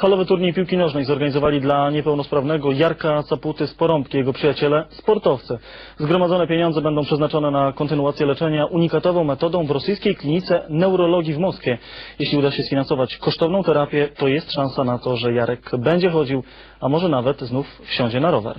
Halowy turniej piłki nożnej zorganizowali dla niepełnosprawnego Jarka Caputy z Porąbki, jego przyjaciele, sportowcy. Zgromadzone pieniądze będą przeznaczone na kontynuację leczenia unikatową metodą w rosyjskiej klinice neurologii w Moskwie. Jeśli uda się sfinansować kosztowną terapię, to jest szansa na to, że Jarek będzie chodził, a może nawet znów wsiądzie na rower.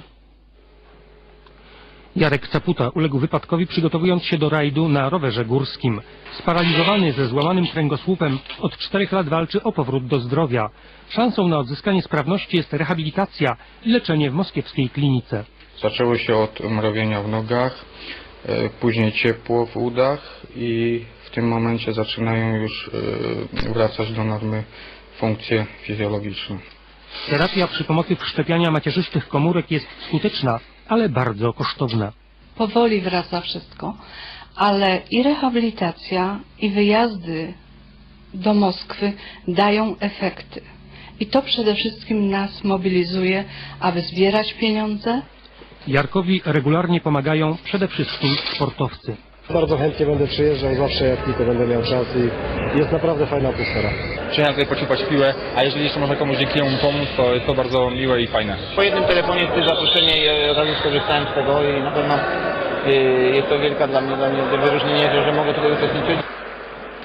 Jarek Caputa uległ wypadkowi przygotowując się do rajdu na rowerze górskim. Sparaliżowany ze złamanym kręgosłupem od czterech lat walczy o powrót do zdrowia. Szansą na odzyskanie sprawności jest rehabilitacja i leczenie w moskiewskiej klinice. Zaczęło się od mrowienia w nogach, e, później ciepło w udach i w tym momencie zaczynają już e, wracać do normy funkcje fizjologiczne. Terapia przy pomocy wszczepiania macierzystych komórek jest skuteczna, ale bardzo kosztowna. powoli wraca wszystko, ale i rehabilitacja, i wyjazdy do Moskwy dają efekty. I to przede wszystkim nas mobilizuje, aby zbierać pieniądze, Jarkowi regularnie pomagają przede wszystkim sportowcy. Bardzo chętnie będę przyjeżdżał zawsze jak tylko będę miał czas i jest naprawdę fajna atmosfera. Przyjechałem tutaj pociupać piłę, a jeżeli jeszcze można komuś dzięki niemu pomóc, to jest to bardzo miłe i fajne. Po jednym telefonie jest zaproszenie i od razu skorzystałem z tego i na pewno y, jest to wielka dla mnie, dla mnie wyróżnienie, że, że mogę tutaj uczestniczyć.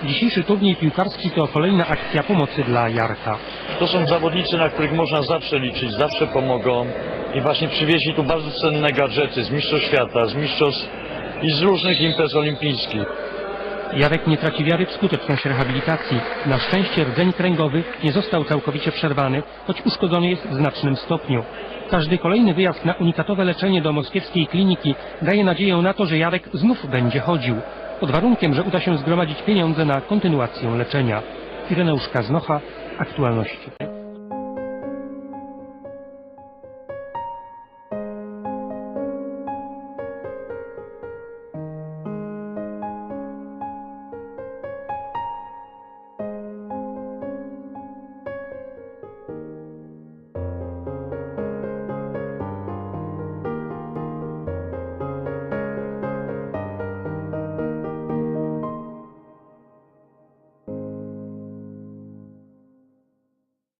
Dzisiejszy turniej piłkarski to kolejna akcja pomocy dla Jarka. To są zawodnicy, na których można zawsze liczyć, zawsze pomogą i właśnie przywieźli tu bardzo cenne gadżety z Mistrzostw Świata, z Mistrzostw i z różnych imprez olimpijskich. Jarek nie traci wiary w skuteczność rehabilitacji. Na szczęście rdzeń kręgowy nie został całkowicie przerwany, choć uszkodzony jest w znacznym stopniu. Każdy kolejny wyjazd na unikatowe leczenie do moskiewskiej kliniki daje nadzieję na to, że Jarek znów będzie chodził. Pod warunkiem, że uda się zgromadzić pieniądze na kontynuację leczenia. Ireneusz Kaznocha, Aktualności.